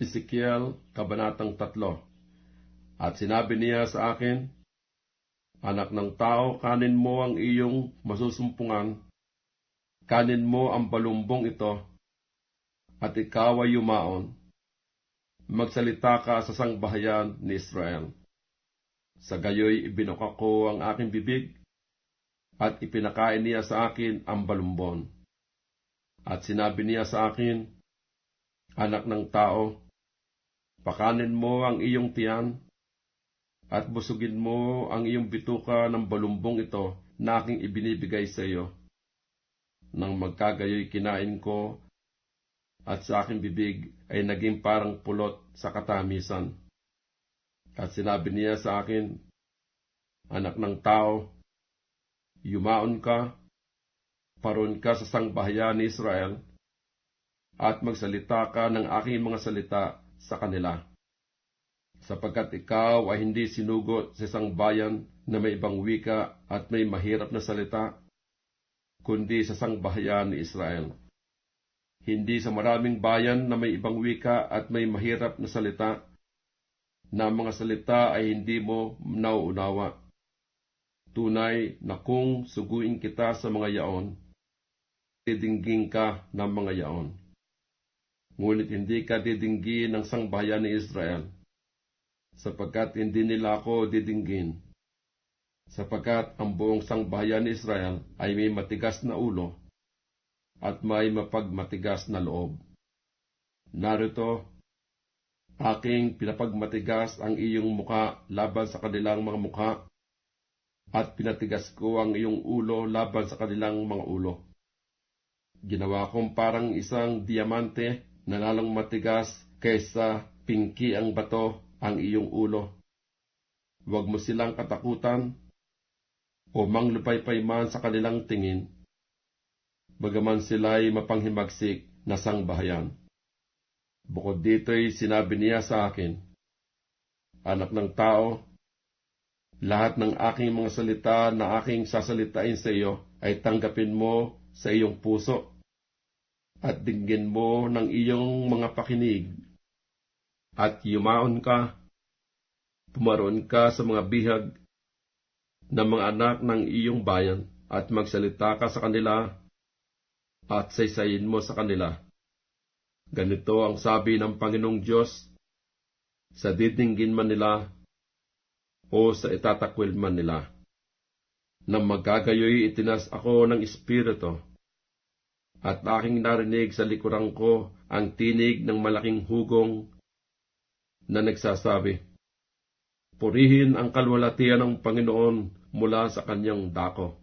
Ezekiel, Kabanatang 3 At sinabi niya sa akin, Anak ng tao, kanin mo ang iyong masusumpungan, kanin mo ang balumbong ito, at ikaw ay yumaon. Magsalita ka sa sangbahayan ni Israel. Sa gayoy ibinuka ko ang aking bibig, at ipinakain niya sa akin ang balumbon. At sinabi niya sa akin, Anak ng tao, pakanin mo ang iyong tiyan, at busugin mo ang iyong bituka ng balumbong ito na aking ibinibigay sa iyo. Nang magkagayoy kinain ko, at sa aking bibig ay naging parang pulot sa katamisan. At sinabi niya sa akin, Anak ng tao, yumaon ka, paron ka sa sangbahayan ni Israel, at magsalita ka ng aking mga salita sa kanila sapagkat ikaw ay hindi sinugot sa isang bayan na may ibang wika at may mahirap na salita, kundi sa sangbahayan ni Israel. Hindi sa maraming bayan na may ibang wika at may mahirap na salita, na mga salita ay hindi mo nauunawa. Tunay na kung suguin kita sa mga yaon, didinggin ka ng mga yaon. Ngunit hindi ka didinggin ng sangbahayan ni Israel sapagkat hindi nila ako didinggin. Sapagkat ang buong sangbahayan ni Israel ay may matigas na ulo at may mapagmatigas na loob. Narito, aking pinapagmatigas ang iyong muka laban sa kanilang mga muka at pinatigas ko ang iyong ulo laban sa kanilang mga ulo. Ginawa kong parang isang diamante na matigas kaysa pingki ang bato ang iyong ulo. Huwag mo silang katakutan o manglupaypay man sa kanilang tingin, bagaman sila'y mapanghimagsik na sangbahayan. Bukod dito'y sinabi niya sa akin, Anak ng tao, lahat ng aking mga salita na aking sasalitain sa iyo ay tanggapin mo sa iyong puso at dinggin mo ng iyong mga pakinig at yumaon ka, pumaroon ka sa mga bihag ng mga anak ng iyong bayan at magsalita ka sa kanila at saysayin mo sa kanila. Ganito ang sabi ng Panginoong Diyos, sa didinggin man nila o sa itatakwil man nila. Nang magkagayoy itinas ako ng Espiritu, at aking narinig sa likurang ko ang tinig ng malaking hugong na nagsasabi, Purihin ang kalwalatian ng Panginoon mula sa kanyang dako.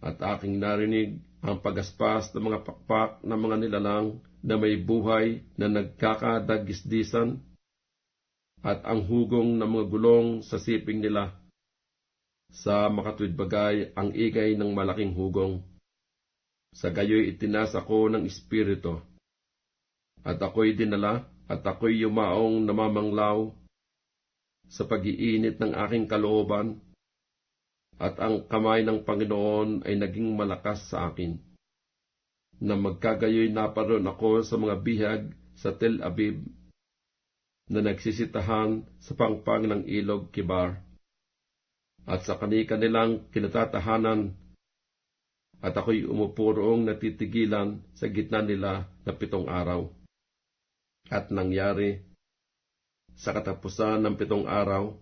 At aking narinig ang pagaspas ng mga pakpak ng mga nilalang na may buhay na nagkakadagisdisan at ang hugong ng mga gulong sa siping nila. Sa makatwid bagay ang igay ng malaking hugong. Sa gayoy itinas ako ng Espiritu. At ako'y dinala at ako'y yumaong namamanglaw sa pag-iinit ng aking kalooban, at ang kamay ng Panginoon ay naging malakas sa akin. Na magkagayoy naparoon ako sa mga bihag sa Tel Aviv, na nagsisitahan sa pangpang ng ilog Kibar, at sa kani-kanilang kinatatahanan, at ako'y umupuroong natitigilan sa gitna nila na pitong araw at nangyari sa katapusan ng pitong araw,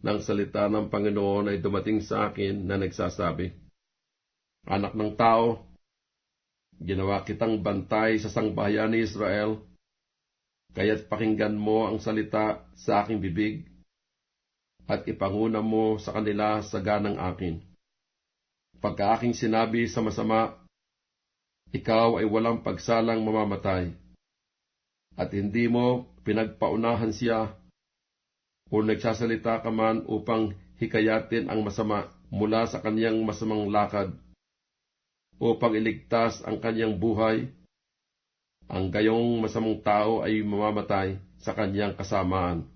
nang salita ng Panginoon ay dumating sa akin na nagsasabi, Anak ng tao, ginawa kitang bantay sa sangbahayan ni Israel, kaya't pakinggan mo ang salita sa aking bibig, at ipanguna mo sa kanila sa ganang akin. Pagka aking sinabi sa masama, ikaw ay walang pagsalang mamamatay at hindi mo pinagpaunahan siya o nagsasalita ka man upang hikayatin ang masama mula sa kanyang masamang lakad upang iligtas ang kanyang buhay, ang gayong masamang tao ay mamamatay sa kanyang kasamaan.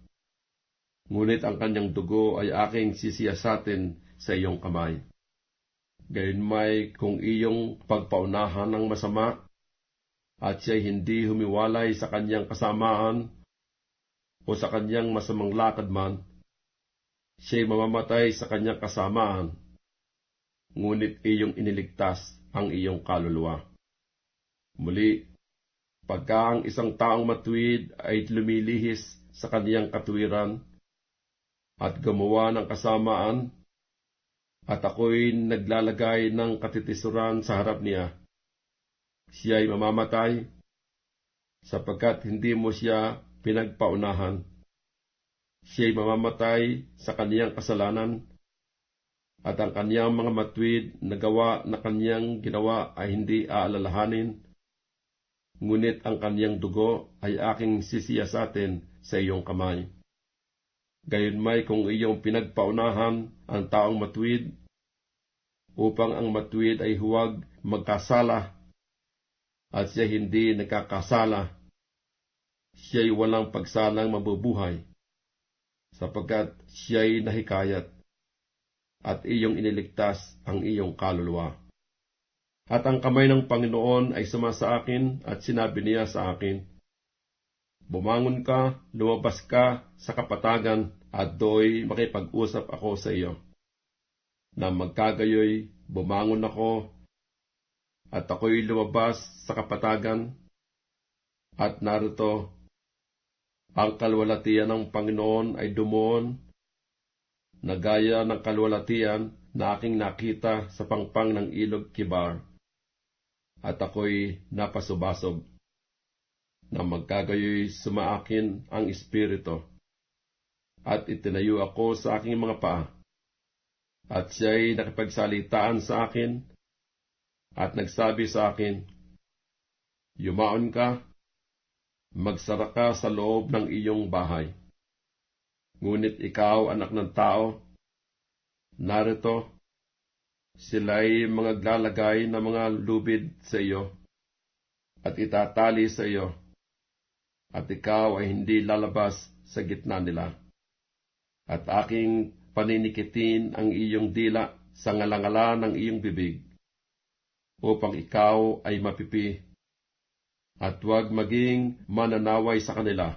Ngunit ang kanyang dugo ay aking sisiyasatin sa iyong kamay. Gayon may kung iyong pagpaunahan ng masama, at siya'y hindi humiwalay sa kanyang kasamaan o sa kanyang masamang lakad man, siya'y mamamatay sa kanyang kasamaan, ngunit iyong iniligtas ang iyong kaluluwa. Muli, pagka ang isang taong matuwid ay lumilihis sa kaniyang katuwiran at gumawa ng kasamaan, at ako'y naglalagay ng katitisuran sa harap niya, siya'y mamamatay sapagkat hindi mo siya pinagpaunahan. Siya'y mamamatay sa kaniyang kasalanan at ang kaniyang mga matwid na gawa na kaniyang ginawa ay hindi aalalahanin, ngunit ang kaniyang dugo ay aking sisiyasatin sa iyong kamay. Gayunmay kung iyong pinagpaunahan ang taong matwid, upang ang matwid ay huwag magkasala at siya hindi nagkakasala, siya'y walang pagsalang mabubuhay, sapagkat siya'y nahikayat at iyong iniligtas ang iyong kaluluwa. At ang kamay ng Panginoon ay suma sa akin at sinabi niya sa akin, Bumangon ka, lumabas ka sa kapatagan at do'y makipag-usap ako sa iyo. Na magkagayoy, bumangon ako at ako'y lumabas sa kapatagan at narito, ang kalwalatian ng Panginoon ay dumoon na gaya ng kalwalatian na aking nakita sa pangpang ng ilog Kibar, at ako'y napasubasob, na magkagayoy sumaakin ang Espiritu, at itinayo ako sa aking mga paa, at siya'y nakipagsalitaan sa akin, at nagsabi sa akin, Yumaon ka, magsara ka sa loob ng iyong bahay. Ngunit ikaw, anak ng tao, narito, sila'y mga glalagay na mga lubid sa iyo, at itatali sa iyo, at ikaw ay hindi lalabas sa gitna nila. At aking paninikitin ang iyong dila sa ngalangala ng iyong bibig, upang ikaw ay mapipi, at huwag maging mananaway sa kanila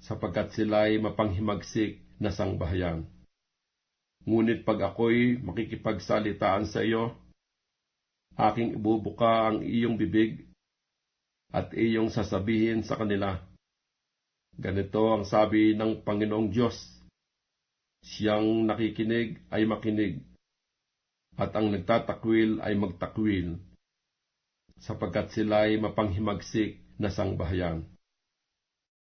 sapagkat sila'y mapanghimagsik na sangbahayan. Ngunit pag ako'y makikipagsalitaan sa iyo, aking ibubuka ang iyong bibig at iyong sasabihin sa kanila, Ganito ang sabi ng Panginoong Diyos, Siyang nakikinig ay makinig, at ang nagtatakwil ay magtakwil, sapagkat sila'y mapanghimagsik na sangbahayan.